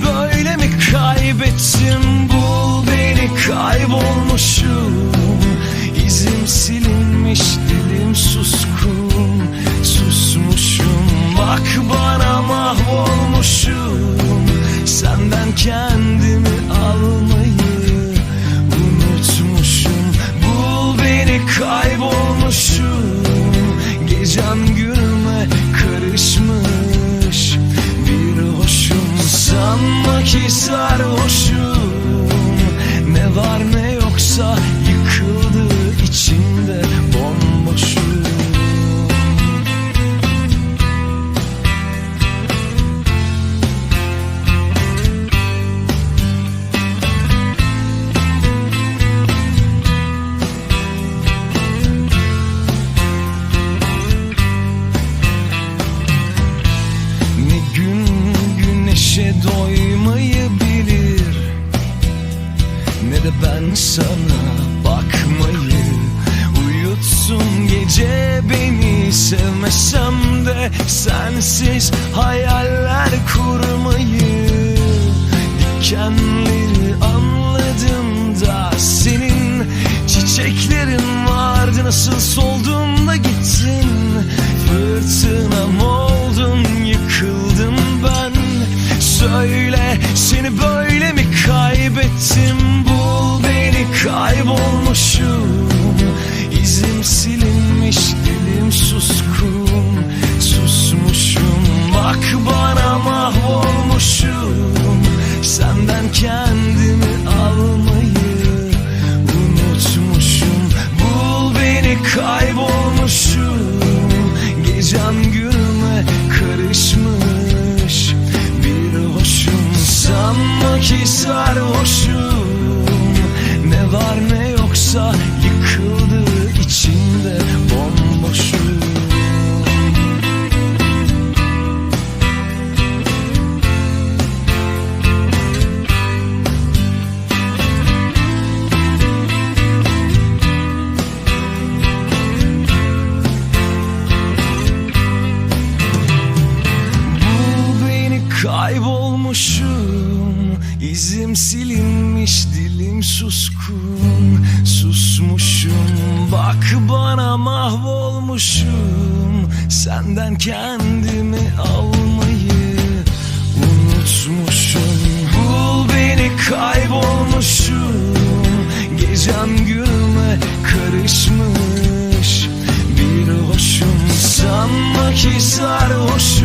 Böyle mi kaybettim Bul beni kaybolmuşum sanma ki sarhoşum. Ne var ne yoksa yıkıldı Ne de ben sana bakmayı Uyutsun gece beni. Sevmesem de Sensiz hayaller kurmayı. Dikenleri anladım da Senin çiçeklerin vardı. Nasıl soldun kaybolmuşum Gecem günüme karışmış. Bir hoşum sanma ki sarhoşum. Ne var ne yoksa izim silinmiş dilim suskun Susmuşum. Bak bana mahvolmuşum. Senden kendimi almayı unutmuşum. Bul beni kaybolmuşum. Gecem günüme karışmış Bir hoşum. Sanma ki sarhoşum.